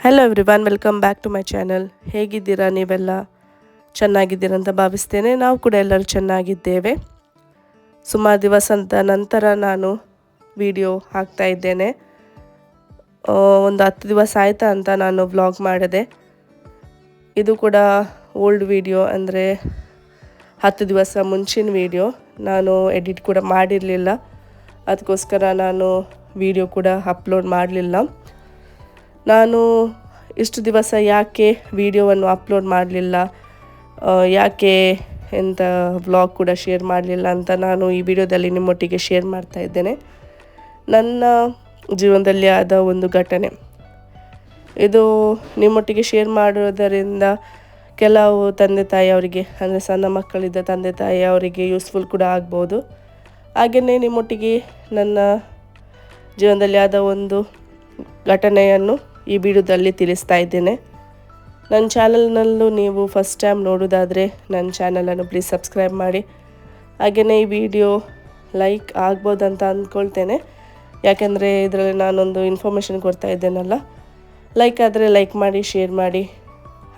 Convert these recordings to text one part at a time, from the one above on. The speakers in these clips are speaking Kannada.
Hello everyone welcome back to my channel ಹೇಗಿದ್ದೀರಾ ನೀವೆಲ್ಲ? ಚೆನ್ನಾಗಿದ್ದೀರಂತ ಭಾವಿಸ್ತೇನೆ. ನಾವು ಕೂಡ ಎಲ್ಲರೂ ಚೆನ್ನಾಗಿದ್ದೇವೆ. ಸುಮಾರು ದಿವಸದ ನಂತರ ನಾನು ವಿಡಿಯೋ ಹಾಕ್ತಾ ಇದ್ದೇನೆ. ಒಂದು ಹತ್ತು ದಿವಸ ಆಯಿತಾ ಅಂತ ನಾನು ವ್ಲಾಗ್ ಮಾಡಿದೆ. ಇದು ಕೂಡ ಓಲ್ಡ್ ವಿಡಿಯೋ ಅಂದರೆ ಹತ್ತು ದಿವಸ ಮುಂಚಿನ ವಿಡಿಯೋ ನಾನು ಎಡಿಟ್ ಕೂಡ ಮಾಡಿರಲಿಲ್ಲ. ಅದಕ್ಕೋಸ್ಕರ ನಾನು ವಿಡಿಯೋ ಕೂಡ ಅಪ್ಲೋಡ್ ಮಾಡಲಿಲ್ಲ. ನಾನು ಇಷ್ಟು ದಿವಸ ಯಾಕೆ ವಿಡಿಯೋವನ್ನು ಅಪ್ಲೋಡ್ ಮಾಡಲಿಲ್ಲ ಯಾಕೆ ಎಂಥ ವ್ಲಾಗ್ ಕೂಡ ಶೇರ್ ಮಾಡಲಿಲ್ಲ ಅಂತ ನಾನು ಈ ವಿಡಿಯೋದಲ್ಲಿ ನಿಮ್ಮೊಟ್ಟಿಗೆ ಶೇರ್ ಮಾಡ್ತಾ ಇದ್ದೇನೆ. ನನ್ನ ಜೀವನದಲ್ಲಿ ಆದ ಒಂದು ಘಟನೆ. ಇದು ನಿಮ್ಮೊಟ್ಟಿಗೆ ಶೇರ್ ಮಾಡೋದರಿಂದ ಕೆಲವು ತಂದೆ ತಾಯಿ ಅವರಿಗೆ, ಅಂದರೆ ಸಣ್ಣ ಮಕ್ಕಳಿದ್ದ ತಂದೆ ತಾಯಿ ಅವರಿಗೆ ಯೂಸ್ಫುಲ್ ಕೂಡ ಆಗ್ಬೋದು. ಹಾಗೆಯೇ ನಿಮ್ಮೊಟ್ಟಿಗೆ ನನ್ನ ಜೀವನದಲ್ಲಿ ಆದ ಒಂದು ಘಟನೆಯನ್ನು ಈ ವಿಡಿಯೋದಲ್ಲಿ ತಿಳಿಸ್ತಾ ಇದ್ದೇನೆ. ನನ್ನ ಚಾನಲ್ನಲ್ಲೂ ನೀವು ಫಸ್ಟ್ ಟೈಮ್ ನೋಡೋದಾದರೆ ನನ್ನ ಚಾನಲನ್ನು ಪ್ಲೀಸ್ ಸಬ್ಸ್ಕ್ರೈಬ್ ಮಾಡಿ. ಹಾಗೆಯೇ ಈ ವಿಡಿಯೋ ಲೈಕ್ ಆಗ್ಬೋದಂತ ಅಂದ್ಕೊಳ್ತೇನೆ. ಯಾಕೆಂದರೆ ಇದರಲ್ಲಿ ನಾನೊಂದು ಇನ್ಫಾರ್ಮೇಷನ್ ಕೊಡ್ತಾ ಇದ್ದೇನಲ್ಲ. ಲೈಕ್ ಆದರೆ ಲೈಕ್ ಮಾಡಿ, ಶೇರ್ ಮಾಡಿ.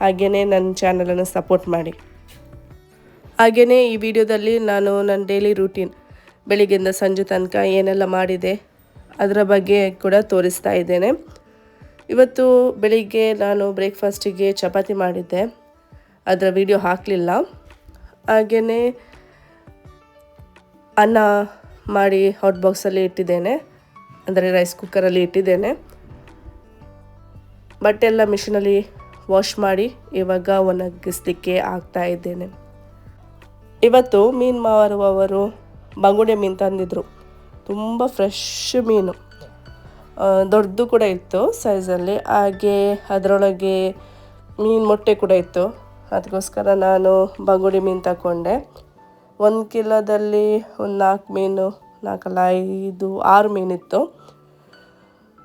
ಹಾಗೆಯೇ ನನ್ನ ಚಾನಲನ್ನು ಸಪೋರ್ಟ್ ಮಾಡಿ. ಹಾಗೆಯೇ ಈ ವಿಡಿಯೋದಲ್ಲಿ ನಾನು ನನ್ನ ಡೈಲಿ ರೂಟೀನ್ ಬೆಳಿಗ್ಗೆಯಿಂದ ಸಂಜೆ ತನಕ ಏನೆಲ್ಲ ಮಾಡಿದೆ, ಅದರ ಬಗ್ಗೆ ಕೂಡ ತೋರಿಸ್ತಾ ಇದ್ದೇನೆ. ಇವತ್ತು ಬೆಳಿಗ್ಗೆ ನಾನು ಬ್ರೇಕ್ಫಾಸ್ಟಿಗೆ ಚಪಾತಿ ಮಾಡಿದ್ದೆ. ಅದರ ವಿಡಿಯೋ ಹಾಕಲಿಲ್ಲ. ಹಾಗೆಯೇ ಅನ್ನ ಮಾಡಿ ಹಾಟ್ ಬಾಕ್ಸಲ್ಲಿ ಇಟ್ಟಿದ್ದೇನೆ. ಅಂದರೆ ರೈಸ್ ಕುಕ್ಕರಲ್ಲಿ ಇಟ್ಟಿದ್ದೇನೆ. ಬಟ್ಟೆ ಎಲ್ಲ ಮಿಷಿನಲ್ಲಿ ವಾಶ್ ಮಾಡಿ ಇವಾಗ ಒಣಗಿಸ್ಲಿಕ್ಕೆ ಆಗ್ತಾ ಇದ್ದೇನೆ. ಇವತ್ತು ಮೀನು ಮಾರುವವರು ಬಂಗುಡೆ ಮೀನು ತಂದಿದ್ದರು ತುಂಬ ಫ್ರೆಶ್ ಮೀನು. ದೊಡ್ಡದು ಕೂಡ ಇತ್ತು ಸೈಜಲ್ಲಿ. ಹಾಗೆ ಅದರೊಳಗೆ ಮೀನು ಮೊಟ್ಟೆ ಕೂಡ ಇತ್ತು. ಅದಕ್ಕೋಸ್ಕರ ನಾನು ಬಂಗುಡಿ ಮೀನು ತಗೊಂಡೆ ಒಂದು ಕಿಲೋದಲ್ಲಿ ಒಂದು ನಾಲ್ಕು ಮೀನು ನಾಲ್ಕಲ್ಲ ಐದು ಆರು ಮೀನಿತ್ತು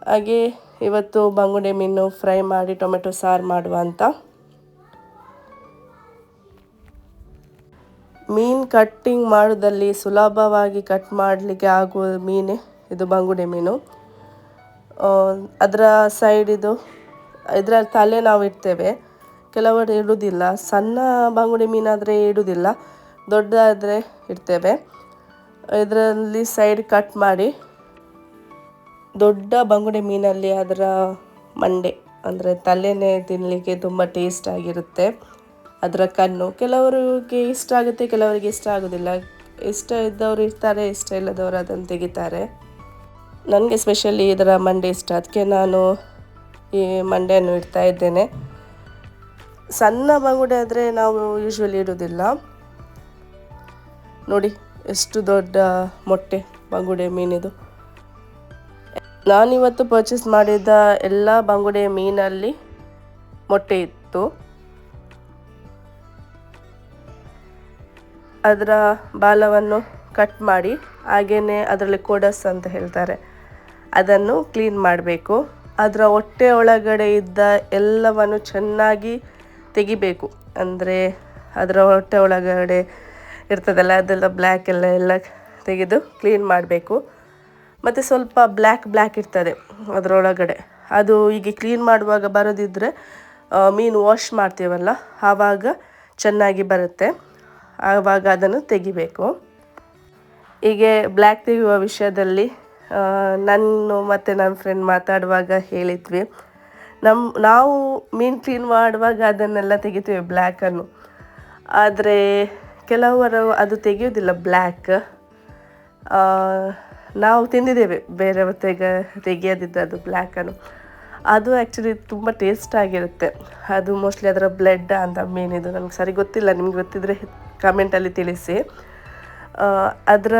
ಹಾಗೆ ಇವತ್ತು ಬಂಗುಡೆ ಮೀನು ಫ್ರೈ ಮಾಡಿ ಟೊಮೆಟೊ ಸಾರು ಮಾಡುವ ಅಂತ. ಮೀನು ಕಟ್ಟಿಂಗ್ ಮಾಡೋದಲ್ಲಿ ಸುಲಭವಾಗಿ ಕಟ್ ಮಾಡಲಿಕ್ಕೆ ಆಗುವ ಮೀನೇ ಇದು ಬಂಗುಡೆ ಮೀನು. ಅದರ ಸೈಡ್ ಇದು ಇದರ ತಲೆ ನಾವು ಇಡ್ತೇವೆ. ಕೆಲವರು ಇಡುವುದಿಲ್ಲ ಸಣ್ಣ ಬಂಗುಡೆ ಮೀನಾದರೆ ಇಡುವುದಿಲ್ಲ ದೊಡ್ಡದಾದರೆ ಇಡ್ತೇವೆ. ಇದರಲ್ಲಿ ಸೈಡ್ ಕಟ್ ಮಾಡಿ, ದೊಡ್ಡ ಬಂಗುಡೆ ಮೀನಲ್ಲಿ ಅದರ ಮಂಡೆ, ಅಂದರೆ ತಲೆನೇ ತಿನ್ನಲಿಕ್ಕೆ ತುಂಬ ಟೇಸ್ಟ್ ಆಗಿರುತ್ತೆ. ಅದರ ಕಣ್ಣು, ಕೆಲವರಿಗೆ ಇಷ್ಟ ಆಗುತ್ತೆ, ಕೆಲವರಿಗೆ ಇಷ್ಟ ಆಗೋದಿಲ್ಲ. ಇಷ್ಟ ಇದ್ದವರು ಇರ್ತಾರೆ, ಇಷ್ಟ ಇಲ್ಲದವರು ಅದನ್ನು ತೆಗಿತಾರೆ. ನನಗೆ ಸ್ಪೆಷಲಿ ಇದರ ಮಂಡೆ ಇಷ್ಟ. ಅದಕ್ಕೆ ನಾನು ಈ ಮಂಡೆಯನ್ನು ಇಡ್ತಾ ಇದ್ದೇನೆ. ಸಣ್ಣ ಬಂಗುಡೆ ಆದರೆ ನಾವು ಯೂಶ್ವಲಿ ಇಡೋದಿಲ್ಲ ನೋಡಿ, ಎಷ್ಟು ದೊಡ್ಡ ಮೊಟ್ಟೆ ಬಂಗುಡೆ ಮೀನಿದು. ನಾನಿವತ್ತು ಪರ್ಚೇಸ್ ಮಾಡಿದ ಎಲ್ಲ ಬಂಗುಡೆ ಮೀನಲ್ಲಿ ಮೊಟ್ಟೆ ಇತ್ತು. ಅದರ ಬಾಲವನ್ನು ಕಟ್ ಮಾಡಿ ಹಾಗೆಯೇ ಅದರಲ್ಲಿ ಕೋಡಸ್ ಅಂತ ಹೇಳ್ತಾರೆ. ಅದನ್ನು ಕ್ಲೀನ್ ಮಾಡಬೇಕು. ಅದರ ಹೊಟ್ಟೆ ಒಳಗಡೆ ಇದ್ದ ಎಲ್ಲವನ್ನು ಚೆನ್ನಾಗಿ ತೆಗಿಬೇಕು. ಅಂದರೆ ಅದರ ಹೊಟ್ಟೆ ಒಳಗಡೆ ಇರ್ತದಲ್ಲ, ಅದೆಲ್ಲ ಬ್ಲ್ಯಾಕ್ ಎಲ್ಲ ಎಲ್ಲ ತೆಗೆದು ಕ್ಲೀನ್ ಮಾಡಬೇಕು. ಮತ್ತು ಸ್ವಲ್ಪ ಬ್ಲ್ಯಾಕ್ ಬ್ಲ್ಯಾಕ್ ಇರ್ತದೆ ಅದರೊಳಗಡೆ. ಅದು ಹೀಗೆ ಕ್ಲೀನ್ ಮಾಡುವಾಗ ಬರೋದಿದ್ದರೆ ಮೀನು ವಾಶ್ ಮಾಡ್ತೀವಲ್ಲ, ಆವಾಗ ಚೆನ್ನಾಗಿ ಬರುತ್ತೆ. ಆವಾಗ ಅದನ್ನು ತೆಗಿಬೇಕು. ಹೀಗೆ ಬ್ಲ್ಯಾಕ್ ತೆಗೆಯುವ ವಿಷಯದಲ್ಲಿ ನಾನು ಮತ್ತು ನನ್ನ ಫ್ರೆಂಡ್ ಮಾತಾಡುವಾಗ ಹೇಳಿದ್ವಿ. ನಮ್ಮ ನಾವು ಮೀನು ಕ್ಲೀನ್ ಮಾಡುವಾಗ ಅದನ್ನೆಲ್ಲ ತೆಗಿತೀವಿ ಬ್ಲ್ಯಾಕನ್ನು ಆದರೆ ಕೆಲವರು ಅದು ತೆಗೆಯೋದಿಲ್ಲ ಬ್ಲ್ಯಾಕ್ ನಾವು ತಿಂದಿದ್ದೇವೆ ಬೇರೆಯವರು ತೆಗ ತೆಗೆಯೋದಿದ್ದು ಅದು ಬ್ಲ್ಯಾಕನ್ನು ಅದು ಆ್ಯಕ್ಚುಲಿ ತುಂಬ ಟೇಸ್ಟ್ ಆಗಿರುತ್ತೆ. ಅದು ಮೋಸ್ಟ್ಲಿ ಅದರ ಬ್ಲೆಡ್ ಅಂತ ಮೀನಿದು ನನಗೆ ಸರಿ ಗೊತ್ತಿಲ್ಲ, ನಿಮ್ಗೆ ಗೊತ್ತಿದ್ದರೆ ಕಮೆಂಟಲ್ಲಿ ತಿಳಿಸಿ. ಅದರ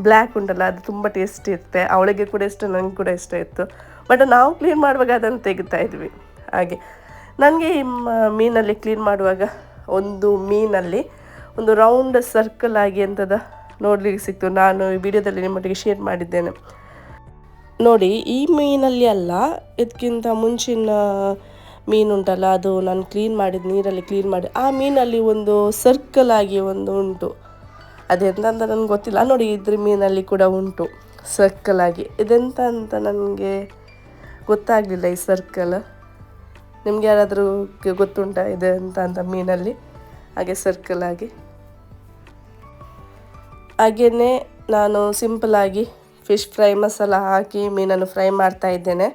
ಬ್ಲ್ಯಾಕ್ ಉಂಟಲ್ಲ, ಅದು ತುಂಬ ಟೇಸ್ಟ್ ಇರುತ್ತೆ. ಅವಳಿಗೆ ಕೂಡ ಇಷ್ಟ ನನಗೆ ಕೂಡ ಇಷ್ಟ ಇತ್ತು. ಬಟ್ ನಾವು ಕ್ಲೀನ್ ಮಾಡುವಾಗ ಅದನ್ನು ತೆಗಿತಾ ಇದ್ವಿ. ಹಾಗೆ. ನನಗೆ ಈ ಮೀನಲ್ಲಿ ಕ್ಲೀನ್ ಮಾಡುವಾಗ ಒಂದು ಮೀನಲ್ಲಿ ಒಂದು ರೌಂಡ್ ಸರ್ಕಲ್ ಆಗಿ ಅಂತದ ನೋಡಲಿಕ್ಕೆ ಸಿಕ್ತು. ನಾನು ಈ ವಿಡಿಯೋದಲ್ಲಿ ನಿಮ್ಮೊಟ್ಟಿಗೆ ಶೇರ್ ಮಾಡಿದ್ದೇನೆ. ನೋಡಿ, ಈ ಮೀನಲ್ಲಿ ಅಲ್ಲ, ಇದಕ್ಕಿಂತ ಮುಂಚಿನ ಮೀನು ಉಂಟಲ್ಲ, ಅದು ನಾನು ಕ್ಲೀನ್ ಮಾಡಿದ, ನೀರಲ್ಲಿ ಕ್ಲೀನ್ ಮಾಡಿ, ಆ ಮೀನಲ್ಲಿ ಒಂದು ಸರ್ಕಲ್ ಆಗಿ ಒಂದು ಉಂಟು. ಅದೆಂತ ಅಂತ ನನಗೆ ಗೊತ್ತಿಲ್ಲ. ನೋಡಿ, ಇದ್ರ ಮೀನಲ್ಲಿ ಕೂಡ ಉಂಟು ಸರ್ಕಲ್ ಆಗಿ. ಇದೆಂತ ಅಂತ ನನಗೆ ಗೊತ್ತಾಗಲಿಲ್ಲ ಈ ಸರ್ಕಲ್ ನಿಮ್ಗೆ ಯಾರಾದರೂ ಗೊತ್ತುಂಟಾ ಇದೆ ಅಂತ ಅಂತ ಮೀನಲ್ಲಿ? ಹಾಗೆ ಸರ್ಕಲ್ ಆಗಿ. ಹಾಗೆಯೇ ನಾನು ಸಿಂಪಲಾಗಿ ಫಿಶ್ ಫ್ರೈ ಮಸಾಲ ಹಾಕಿ ಮೀನನ್ನು ಫ್ರೈ ಮಾಡ್ತಾ ಇದ್ದೇನೆ.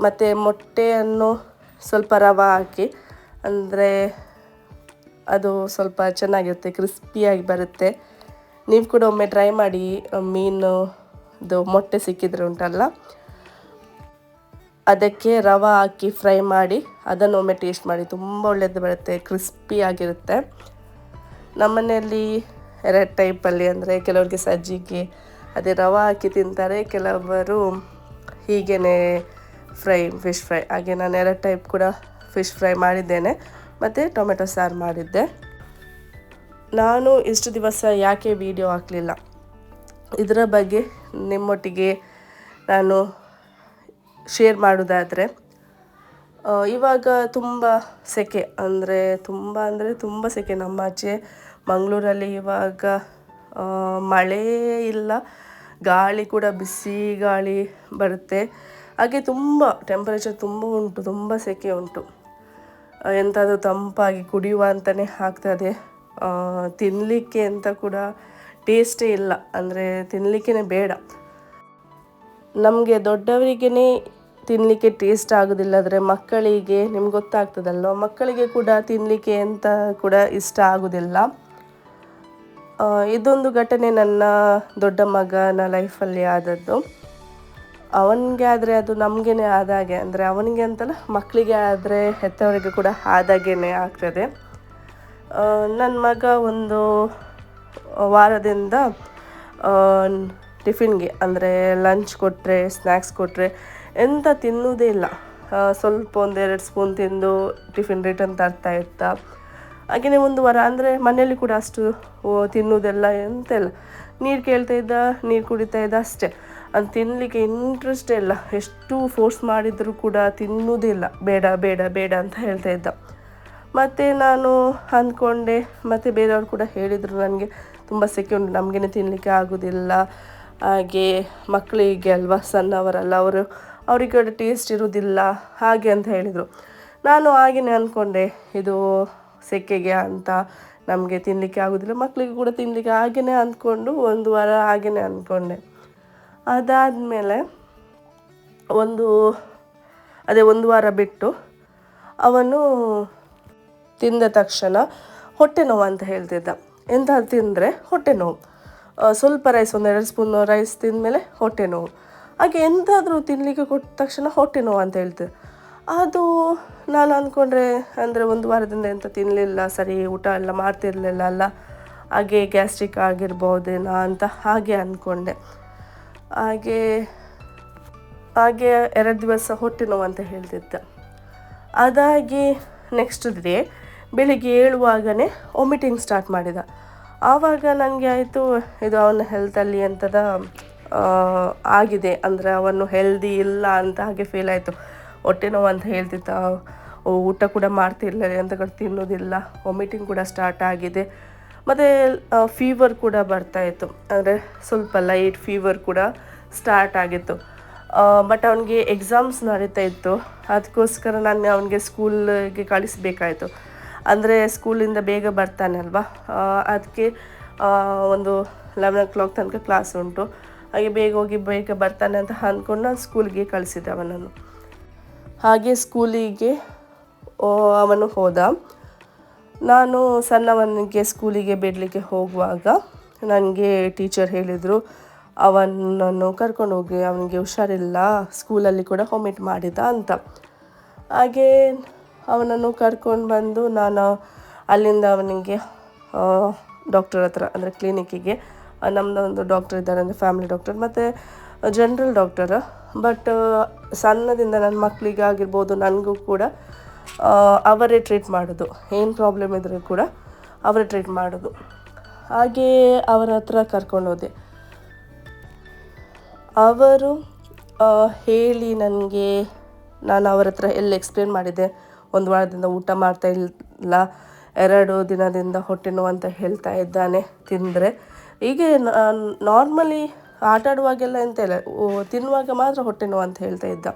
ಮತ್ತು ಮೊಟ್ಟೆಯನ್ನು ಸ್ವಲ್ಪ ರವೆ ಹಾಕಿ. ಅಂದರೆ ಅದು ಸ್ವಲ್ಪ ಚೆನ್ನಾಗಿರುತ್ತೆ, ಕ್ರಿಸ್ಪಿಯಾಗಿ ಬರುತ್ತೆ. ನೀವು ಕೂಡ ಒಮ್ಮೆ ಟ್ರೈ ಮಾಡಿ ಮೀನು, ಇದು ಮೊಟ್ಟೆ ಸಿಕ್ಕಿದ್ರೆ ಉಂಟಲ್ಲ? ಅದಕ್ಕೆ ರವೆ ಹಾಕಿ ಫ್ರೈ ಮಾಡಿ, ಅದನ್ನು ಒಮ್ಮೆ ಟೇಸ್ಟ್ ಮಾಡಿ. ತುಂಬ ಒಳ್ಳೆಯದು ಬರುತ್ತೆ, ಕ್ರಿಸ್ಪಿಯಾಗಿರುತ್ತೆ. ನಮ್ಮನೆಯಲ್ಲಿ ಎರಡು ಟೈಪಲ್ಲಿ ಅಂದರೆ ಕೆಲವರಿಗೆ ಸಜ್ಜಿಗೆ, ಅದೇ ರವೆ ಹಾಕಿ ತಿಂತಾರೆ, ಕೆಲವರು ಹೀಗೇ ಫ್ರೈ ಫಿಶ್ ಫ್ರೈ ಹಾಗೆ ನಾನು ಎರಡು ಟೈಪ್ ಕೂಡ ಫಿಶ್ ಫ್ರೈ ಮಾಡಿದ್ದೇನೆ. ಮತ್ತು ಟೊಮೆಟೊ ಸಾರು ಮಾಡಿದ್ದೆ. ನಾನು ಇಷ್ಟು ದಿವಸ ಯಾಕೆ ವಿಡಿಯೋ ಹಾಕಲಿಲ್ಲ? ಇದರ ಬಗ್ಗೆ ನಿಮ್ಮೊಟ್ಟಿಗೆ ನಾನು ಶೇರ್ ಮಾಡೋದಾದರೆ ಇವಾಗ ತುಂಬ ಸೆಕೆ ಅಂದರೆ ತುಂಬ ಅಂದರೆ ತುಂಬ ಸೆಕೆ. ನಮ್ಮ ಆಚೆ ಮಂಗಳೂರಲ್ಲಿ ಇವಾಗ ಮಳೆ ಇಲ್ಲ, ಗಾಳಿ ಕೂಡ ಬಿಸಿ ಗಾಳಿ ಬರುತ್ತೆ. ಹಾಗೆ ತುಂಬ ಟೆಂಪರೇಚರ್ ತುಂಬ ಉಂಟು, ತುಂಬ ಸೆಕೆ ಉಂಟು. ಎಂಥಾದರೂ ತಂಪಾಗಿ ಕುಡಿಯುವ ಅಂತಲೇ ಆಗ್ತದೆ. ತಿನ್ನಲಿಕ್ಕೆ ಅಂತ ಕೂಡ ಟೇಸ್ಟೇ ಇಲ್ಲ. ಅಂದರೆ ತಿನ್ನಲಿಕ್ಕೇ ಬೇಡ. ನಮಗೆ ದೊಡ್ಡವರಿಗೇ ತಿನ್ನಲಿಕ್ಕೆ ಟೇಸ್ಟ್ ಆಗೋದಿಲ್ಲ. ಆದರೆ ಮಕ್ಕಳಿಗೆ ನಿಮ್ಗೆ ಗೊತ್ತಾಗ್ತದಲ್ವ? ಮಕ್ಕಳಿಗೆ ಕೂಡ ತಿನ್ನಲಿಕ್ಕೆ ಅಂತ ಕೂಡ ಇಷ್ಟ ಆಗೋದಿಲ್ಲ. ಇದೊಂದು ಘಟನೆ ನನ್ನ ದೊಡ್ಡ ಮಗನ ಲೈಫಲ್ಲಿ ಆದದ್ದು. ಅವನಿಗೆ ಆದರೆ ಅದು ನಮಗೇನೆ ಆದಾಗೆ ಅಂದರೆ ಅವನಿಗೆ ಅಂತಲ್ಲ ಮಕ್ಕಳಿಗೆ ಆದರೆ ಹೆತ್ತವರಿಗೆ ಕೂಡ ಆದಾಗೇನೆ ಆಗ್ತದೆ. ನನ್ನ ಮಗ ಒಂದು ವಾರದಿಂದ ಟಿಫಿನ್ಗೆ ಅಂದರೆ ಲಂಚ್ ಕೊಟ್ಟರೆ ಸ್ನ್ಯಾಕ್ಸ್ ಕೊಟ್ಟರೆ ಎಂಥ ತಿನ್ನೋದೇ ಇಲ್ಲ. ಸ್ವಲ್ಪ ಒಂದೆರಡು ಸ್ಪೂನ್ ತಿಂದು ಟಿಫಿನ್ ರಿಟರ್ನ್ ತರ್ತಾ ಇರ್ತ. ಹಾಗೆಯೇ ಒಂದು ವಾರ ಅಂದರೆ ಮನೆಯಲ್ಲಿ ಕೂಡ ಅಷ್ಟು ತಿನ್ನೋದೆಲ್ಲ ಎಂತೆಲ್ಲ ನೀರು ಕೇಳ್ತಾ ಇದ್ದ, ನೀರು ಕುಡಿತಾ ಇದ್ದ ಅಷ್ಟೇ. ಅದು ತಿನ್ನಲಿಕ್ಕೆ ಇಂಟ್ರೆಸ್ಟೇ ಇಲ್ಲ. ಎಷ್ಟು ಫೋರ್ಸ್ ಮಾಡಿದರೂ ಕೂಡ ತಿನ್ನುವುದಿಲ್ಲ ಬೇಡ ಬೇಡ ಬೇಡ ಅಂತ ಹೇಳ್ತಾ ಇದ್ದ. ಮತ್ತು ನಾನು ಅಂದ್ಕೊಂಡೆ, ಮತ್ತು ಬೇರೆಯವರು ಕೂಡ ಹೇಳಿದರು ನನಗೆ, ತುಂಬ ಸೆಕೆ ಉಂಟು ನಮಗೇನೆ ತಿನ್ನಲಿಕ್ಕೆ ಆಗೋದಿಲ್ಲ. ಹಾಗೆ ಮಕ್ಕಳಿಗೆ ಅಲ್ವಾ, ಸಣ್ಣವರಲ್ಲ, ಅವರು, ಅವರಿಗೆ ಟೇಸ್ಟ್ ಇರೋದಿಲ್ಲ. ಹಾಗೆ ಅಂತ ಹೇಳಿದರು. ನಾನು ಹಾಗೆಯೇ ಅಂದ್ಕೊಂಡೆ, ಇದು ಸೆಕೆಗೆ ಅಂತ ನಮಗೆ ತಿನ್ನಲಿಕ್ಕೆ ಆಗೋದಿಲ್ಲ, ಮಕ್ಕಳಿಗೆ ಕೂಡ ತಿನ್ನಲಿಕ್ಕೆ ಹಾಗೆಯೇ ಅಂದ್ಕೊಂಡು ಒಂದು ವಾರ ಹಾಗೆಯೇ ಅಂದ್ಕೊಂಡೆ. ಅದಾದಮೇಲೆ ಒಂದು, ಅದೇ ಒಂದು ವಾರ ಬಿಟ್ಟು ಅವನು ತಿಂದ ತಕ್ಷಣ ಹೊಟ್ಟೆ ನೋವು ಅಂತ ಹೇಳ್ತಿದ್ದ. ಎಂತ ತಿಂದರೆ ಹೊಟ್ಟೆ ನೋವು. ಸ್ವಲ್ಪ ರೈಸ್ ಒಂದು ಎರಡು ಸ್ಪೂನ್ ರೈಸ್ ತಿಂದಮೇಲೆ ಹೊಟ್ಟೆ ನೋವು. ಹಾಗೆ ಎಂತಾದರೂ ತಿನ್ನಲಿಕ್ಕೆ ಕೊಟ್ಟ ತಕ್ಷಣ ಹೊಟ್ಟೆ ನೋವು ಅಂತ ಹೇಳ್ತಿದ್ದೆ. ಅದು ನಾನು ಅಂದ್ಕೊಂಡ್ರೆ ಅಂದರೆ ಒಂದು ವಾರದಿಂದ ಎಂತ ತಿನ್ನಲಿಲ್ಲ ಸರಿ ಊಟ ಎಲ್ಲ ಮಾಡ್ತಿರ್ಲಿಲ್ಲ ಅಲ್ಲ, ಹಾಗೆ ಗ್ಯಾಸ್ಟ್ರಿಕ್ ಆಗಿರ್ಬೋದೇನಾ ಅಂತ ಹಾಗೆ ಅಂದ್ಕೊಂಡೆ ಹಾಗೆ ಹಾಗೆ ಎರಡು ದಿವಸ ಹೊಟ್ಟೆ ನೋವು ಅಂತ ಹೇಳ್ತಿದ್ದ. ಅದಾಗಿ ನೆಕ್ಸ್ಟ್ ಡೇ ಬೆಳಿಗ್ಗೆ ಏಳುವಾಗನೇ ವಾಮಿಟಿಂಗ್ ಸ್ಟಾರ್ಟ್ ಮಾಡಿದ. ಆವಾಗ ನನಗೆ ಆಯಿತು, ಇದು ಅವನ ಹೆಲ್ತಲ್ಲಿ ಅಂತದ ಆಗಿದೆ, ಅಂದರೆ ಅವನು ಹೆಲ್ದಿ ಇಲ್ಲ ಅಂತ ಹಾಗೆ ಫೀಲ್ ಆಯಿತು. ಹೊಟ್ಟೆ ನೋವು ಅಂತ ಹೇಳ್ತಿದ್ದ ಊಟ ಕೂಡ ಮಾಡ್ತಿರ್ಲಿಲ್ಲ ಅಂತ ತಿನ್ನೋದಿಲ್ಲ ವಾಮಿಟಿಂಗ್ ಕೂಡ ಸ್ಟಾರ್ಟ್ ಆಗಿದೆ. ಮತ್ತು ಫೀವರ್ ಕೂಡ ಬರ್ತಾ ಇತ್ತು. ಅಂದರೆ ಸ್ವಲ್ಪ ಲೈಟ್ ಫೀವರ್ ಕೂಡ ಸ್ಟಾರ್ಟ್ ಆಗಿತ್ತು. ಬಟ್ ಅವನಿಗೆ ಎಕ್ಸಾಮ್ಸ್ ನಡೀತಾ ಇತ್ತು. ಅದಕ್ಕೋಸ್ಕರ ನಾನು ಅವನಿಗೆ ಸ್ಕೂಲ್ಗೆ ಕಳಿಸ್ಬೇಕಾಯಿತು. ಅಂದರೆ ಸ್ಕೂಲಿಂದ ಬೇಗ ಬರ್ತಾನೆ ಅಲ್ವಾ? ಅದಕ್ಕೆ ಒಂದು ಲೆವೆನ್ ಓ ಕ್ಲಾಕ್ ತನಕ ಕ್ಲಾಸ್ ಉಂಟು. ಹಾಗೆ ಬೇಗ ಹೋಗಿ ಬೇಗ ಬರ್ತಾನೆ ಅಂತ ಅಂದ್ಕೊಂಡು ನಾನು ಸ್ಕೂಲ್ಗೆ ಕಳಿಸಿದ್ದೆ ಅವನನ್ನು. ಹಾಗೆ ಸ್ಕೂಲಿಗೆ ಅವನು ಹೋದ. ನಾನು ಸಣ್ಣವನಿಗೆ ಸ್ಕೂಲಿಗೆ ಬಿಡಲಿಕ್ಕೆ ಹೋಗುವಾಗ ನನಗೆ ಟೀಚರ್ ಹೇಳಿದರು, ಅವನನ್ನು ಕರ್ಕೊಂಡು ಹೋಗಿ, ಅವನಿಗೆ ಹುಷಾರಿಲ್ಲ, ಸ್ಕೂಲಲ್ಲಿ ಕೂಡ ವಾಮಿಟ್ ಮಾಡಿದ ಅಂತ. ಹಾಗೇ ಅವನನ್ನು ಕರ್ಕೊಂಡು ಬಂದು ನಾನು ಅಲ್ಲಿಂದ ಅವನಿಗೆ ಡಾಕ್ಟರ್ ಹತ್ರ, ಅಂದರೆ ಕ್ಲಿನಿಕ್ಕಿಗೆ ನಮ್ಮದು ಒಂದು ಡಾಕ್ಟರ್ ಇದ್ದಾರೆ, ಅಂದರೆ ಫ್ಯಾಮಿಲಿ ಡಾಕ್ಟರ್ ಮತ್ತು ಜನರಲ್ ಡಾಕ್ಟರ್ ಬಟ್ ಸಣ್ಣದಿಂದ ನನ್ನ ಮಕ್ಕಳಿಗಾಗಿರ್ಬೋದು ನನಗೂ ಕೂಡ ಅವರೇ ಟ್ರೀಟ್ ಮಾಡೋದು. ಏನು ಪ್ರಾಬ್ಲಮ್ ಇದ್ರೂ ಕೂಡ ಅವರೇ ಟ್ರೀಟ್ ಮಾಡೋದು. ಹಾಗೆ ಅವರ ಹತ್ರ ಕರ್ಕೊಂಡು ಹೋದೆ. ಅವರು ಹೇಳಿ ನನಗೆ ನಾನು ಅವರ ಹತ್ರ ಎಲ್ಲ ಎಕ್ಸ್ಪ್ಲೇನ್ ಮಾಡಿದ್ದೆ ಒಂದು ವಾರದಿಂದ ಊಟ ಮಾಡ್ತಾ ಇಲ್ಲ. ಎರಡು ದಿನದಿಂದ ಹೊಟ್ಟೆ ನೋವು ಅಂತ ಹೇಳ್ತಾ ಇದ್ದಾನೆ, ತಿಂದರೆ. ಹೀಗೆ ನಾರ್ಮಲಿ ಆಟಾಡುವಾಗೆಲ್ಲ ಎಂತ ಇಲ್ಲ. ತಿನ್ನುವಾಗ ಮಾತ್ರ ಹೊಟ್ಟೆ ನೋವು ಅಂತ ಹೇಳ್ತಾ ಇದ್ದ.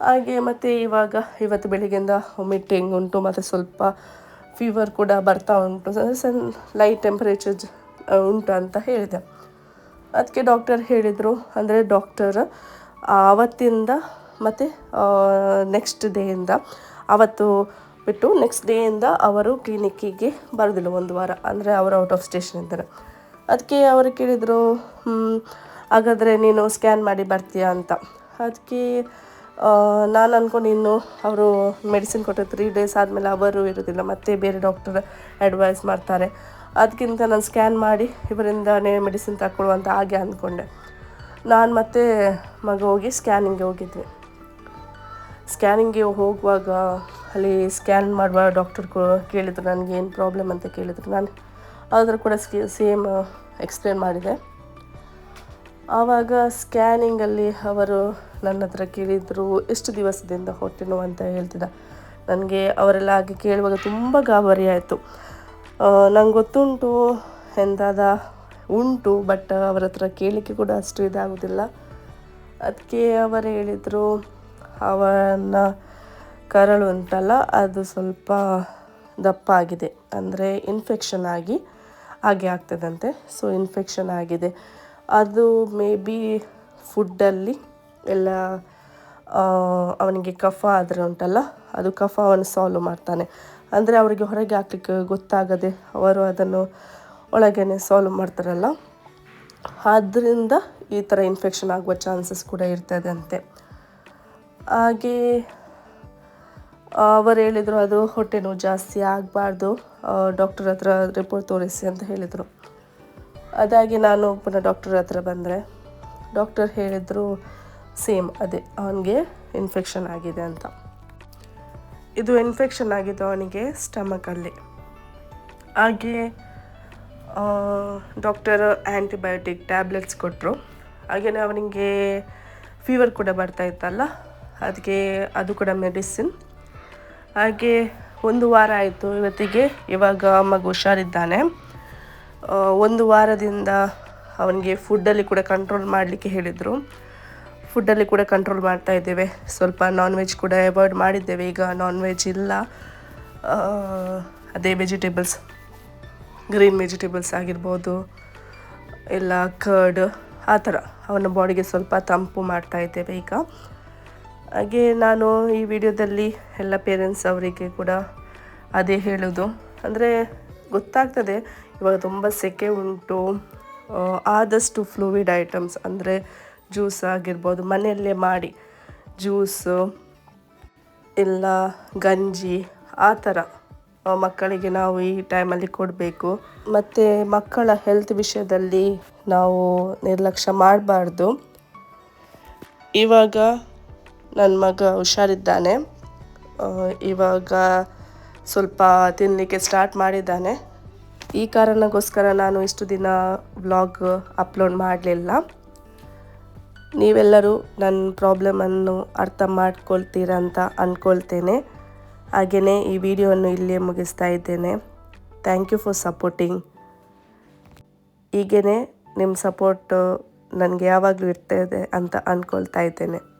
ಹಾಗೆ ಮತ್ತು ಇವಾಗ ಇವತ್ತು ಬೆಳಿಗ್ಗೆಯಿಂದ ವಾಮಿಟಿಂಗ್ ಉಂಟು, ಮತ್ತು ಸ್ವಲ್ಪ ಫೀವರ್ ಕೂಡ ಬರ್ತಾ ಉಂಟು. ಸಣ್ಣ ಲೈಟ್ ಟೆಂಪ್ರೇಚರ್ ಉಂಟು ಅಂತ ಹೇಳಿದೆ. ಅದಕ್ಕೆ ಡಾಕ್ಟರ್ ಹೇಳಿದರು. ಅಂದರೆ ಡಾಕ್ಟರ್ ಆವತ್ತಿಂದ ಮತ್ತು ನೆಕ್ಸ್ಟ್ ಡೇಯಿಂದ ಅವತ್ತು ಬಿಟ್ಟು ನೆಕ್ಸ್ಟ್ ಡೇಯಿಂದ ಅವರು ಕ್ಲಿನಿಕ್ಕಿಗೆ ಬರೋದಿಲ್ಲ ಒಂದು ವಾರ. ಅಂದರೆ ಅವರು ಔಟ್ ಆಫ್ ಸ್ಟೇಷನ್ ಇದ್ದಾರೆ. ಅದಕ್ಕೆ ಅವರು ಕೇಳಿದರು ಹಾಗಾದರೆ ನೀನು ಸ್ಕ್ಯಾನ್ ಮಾಡಿ ಬರ್ತೀಯಾ? ಅಂತ. ಅದಕ್ಕೆ ನಾನು ಅಂದ್ಕೊಂಡು ಇನ್ನು ಅವರು ಮೆಡಿಸಿನ್ ಕೊಟ್ಟು ತ್ರೀ ಡೇಸ್ ಆದಮೇಲೆ ಅವರು ಇರೋದಿಲ್ಲ, ಮತ್ತೆ ಬೇರೆ ಡಾಕ್ಟರ್ ಅಡ್ವೈಸ್ ಮಾಡ್ತಾರೆ. ಅದಕ್ಕಿಂತ ನಾನು ಸ್ಕ್ಯಾನ್ ಮಾಡಿ ಇವರಿಂದನೇ ಮೆಡಿಸಿನ್ ತಗೊಳ್ಳುವಂತ ಹಾಗೆ ಅಂದ್ಕೊಂಡೆ ನಾನು ಮತ್ತೆ ಮಗ ಹೋಗಿ ಸ್ಕ್ಯಾನಿಂಗ್ಗೆ ಹೋಗಿದ್ವಿ. ಸ್ಕ್ಯಾನಿಂಗ್ಗೆ ಹೋಗುವಾಗ ಅಲ್ಲಿ ಸ್ಕ್ಯಾನ್ ಮಾಡುವ ಡಾಕ್ಟರ್ ಕೇಳಿದ್ರು, ನನಗೆ ಏನು ಪ್ರಾಬ್ಲಮ್ ಅಂತ ಕೇಳಿದ್ರು. ನಾನು ಆದರೂ ಕೂಡ ಸೇಮ್ ಎಕ್ಸ್ಪ್ಲೇನ್ ಮಾಡಿದೆ. ಆವಾಗ ಸ್ಕ್ಯಾನಿಂಗಲ್ಲಿ ಅವರು ನನ್ನ ಹತ್ರ ಕೇಳಿದರು, ಎಷ್ಟು ದಿವಸದಿಂದ ಹೊಟ್ಟೆ ನೋವು ಅಂತ ಹೇಳ್ತಿದ್ದ? ನನಗೆ ಅವರೆಲ್ಲ ಹಾಗೆ ಕೇಳುವಾಗ ತುಂಬ ಗಾಬರಿ ಆಯಿತು. ನಂಗೆ ಗೊತ್ತುಂಟು ಎಂದಾದ ಉಂಟು ಬಟ್ ಅವರ ಹತ್ರ ಕೇಳಲಿಕ್ಕೆ ಕೂಡ ಅಷ್ಟು ಇದಾಗೋದಿಲ್ಲ. ಅದಕ್ಕೆ ಅವರು ಹೇಳಿದರು, ಅವನ ಕರಳು ಉಂಟಲ್ಲ, ಅದು ಸ್ವಲ್ಪ ದಪ್ಪ ಆಗಿದೆ ಅಂದರೆ ಇನ್ಫೆಕ್ಷನ್ ಆಗಿ, ಹಾಗೆ ಆಗ್ತದಂತೆ. ಸೊ ಇನ್ಫೆಕ್ಷನ್ ಆಗಿದೆ. ಅದು ಮೇ ಬಿ ಫುಡ್ಡಲ್ಲಿ ಎಲ್ಲ ಅವನಿಗೆ ಕಫ ಆದರೆ ಉಂಟಲ್ಲ, ಅದು ಕಫ ಅವನು ಸಾಲ್ವ್ ಮಾಡ್ತಾನೆ. ಅಂದರೆ ಅವರಿಗೆ ಹೊರಗೆ ಹಾಕ್ಲಿಕ್ಕೆ ಗೊತ್ತಾಗದೆ ಅವರು ಅದನ್ನು ಒಳಗೇನೆ ಸಾಲ್ವ್ ಮಾಡ್ತಾರಲ್ಲ. ಆದ್ದರಿಂದ ಈ ಥರ ಇನ್ಫೆಕ್ಷನ್ ಆಗುವ ಚಾನ್ಸಸ್ ಕೂಡ ಇರ್ತದೆ ಅಂತೆ. ಹಾಗೆ, ಅವರು ಹೇಳಿದರು ಅದು ಹೊಟ್ಟೆ ನೋವು ಜಾಸ್ತಿ ಆಗಬಾರ್ದು ಡಾಕ್ಟರ್ ಹತ್ರ ರಿಪೋರ್ಟ್ ತೋರಿಸಿ ಅಂತ ಹೇಳಿದರು. ಅದಾಗಿ ನಾನು ಪುನಃ ಡಾಕ್ಟರ್ ಹತ್ರ ಬಂದರೆ ಡಾಕ್ಟರ್ ಹೇಳಿದರು ಸೇಮ್ ಅದೇ, ಅವನಿಗೆ ಇನ್ಫೆಕ್ಷನ್ ಆಗಿದೆ ಅಂತ. ಇದು ಇನ್ಫೆಕ್ಷನ್ ಆಗಿದ್ದು ಅವನಿಗೆ ಸ್ಟಮಕಲ್ಲಿ ಹಾಗೆ ಡಾಕ್ಟರ್ ಆ್ಯಂಟಿಬಯೋಟಿಕ್ ಟ್ಯಾಬ್ಲೆಟ್ಸ್ ಕೊಟ್ಟರು ಹಾಗೆಯೇ ಅವನಿಗೆ ಫೀವರ್ ಕೂಡ ಬರ್ತಾ ಇತ್ತಲ್ಲ ಅದಕ್ಕೆ ಅದು ಕೂಡ ಮೆಡಿಸಿನ್ ಹಾಗೆ ಒಂದು ವಾರ ಆಯಿತು ಇವತ್ತಿಗೆ, ಇವಾಗ ಮಗು ಹುಷಾರಿದ್ದಾನೆ. ಒಂದು ವಾರದಿಂದ ಅವನಿಗೆ ಫುಡ್ಡಲ್ಲಿ ಕೂಡ ಕಂಟ್ರೋಲ್ ಮಾಡಲಿಕ್ಕೆ ಹೇಳಿದರು. ಫುಡ್ಡಲ್ಲಿ ಕೂಡ ಕಂಟ್ರೋಲ್ ಮಾಡ್ತಾ ಇದ್ದೇವೆ. ಸ್ವಲ್ಪ ನಾನ್ ವೆಜ್ ಕೂಡ ಅವಾಯ್ಡ್ ಮಾಡಿದ್ದೇವೆ. ಈಗ ನಾನ್ ವೆಜ್ ಇಲ್ಲ ಅದೇ ವೆಜಿಟೇಬಲ್ಸ್ ಗ್ರೀನ್ ವೆಜಿಟೇಬಲ್ಸ್ ಆಗಿರ್ಬೋದು. ಇಲ್ಲ ಕರ್ಡ್ ಆ ಥರ. ಅವನ ಬಾಡಿಗೆ ಸ್ವಲ್ಪ ತಂಪು ಮಾಡ್ತಾ ಇದ್ದೇವೆ ಈಗ. ಹಾಗೆ ನಾನು ಈ ವಿಡಿಯೋದಲ್ಲಿ ಎಲ್ಲ ಪೇರೆಂಟ್ಸ್ ಅವರಿಗೆ ಕೂಡ ಅದೇ ಹೇಳೋದು. ಅಂದರೆ ಗೊತ್ತಾಗ್ತದೆ, ಇವಾಗ ತುಂಬ ಸೆಕೆ ಉಂಟು. ಆದಷ್ಟು ಫ್ಲೂಯಿಡ್ ಐಟಮ್ಸ್ ಅಂದರೆ ಜ್ಯೂಸ್ ಆಗಿರ್ಬೋದು, ಮನೆಯಲ್ಲೇ ಮಾಡಿ. ಜ್ಯೂಸು, ಇಲ್ಲ ಗಂಜಿ, ಆ ಥರ ಮಕ್ಕಳಿಗೆ ನಾವು ಈ ಟೈಮಲ್ಲಿ ಕೊಡಬೇಕು. ಮತ್ತು ಮಕ್ಕಳ ಹೆಲ್ತ್ ವಿಷಯದಲ್ಲಿ ನಾವು ನಿರ್ಲಕ್ಷ್ಯ ಮಾಡಬಾರ್ದು. ಇವಾಗ ನನ್ನ ಮಗ ಹುಷಾರಿದ್ದಾನೆ. ಇವಾಗ ಸ್ವಲ್ಪ ತಿನ್ನಲಿಕ್ಕೆ ಸ್ಟಾರ್ಟ್ ಮಾಡಿದ್ದಾನೆ. ಈ ಕಾರಣಕ್ಕೋಸ್ಕರ ನಾನು ಇಷ್ಟು ದಿನ ವ್ಲಾಗ್ ಅಪ್ಲೋಡ್ ಮಾಡಲಿಲ್ಲ. ನೀವೆಲ್ಲರೂ ನನ್ನ ಪ್ರಾಬ್ಲಮನ್ನು ಅರ್ಥ ಮಾಡ್ಕೊಳ್ತೀರಂತ ಅಂದ್ಕೊಳ್ತೇನೆ ಹಾಗೆಯೇ ಈ ವಿಡಿಯೋವನ್ನು ಇಲ್ಲಿಯೇ ಮುಗಿಸ್ತಾ ಇದ್ದೇನೆ. ಥ್ಯಾಂಕ್ ಯು ಫಾರ್ ಸಪೋರ್ಟಿಂಗ್ ಹೀಗೇ ನಿಮ್ಮ ಸಪೋರ್ಟು ನನಗೆ ಯಾವಾಗಲೂ ಇರ್ತದೆ ಅಂತ ಅಂದ್ಕೊಳ್ತಾ ಇದ್ದೇನೆ.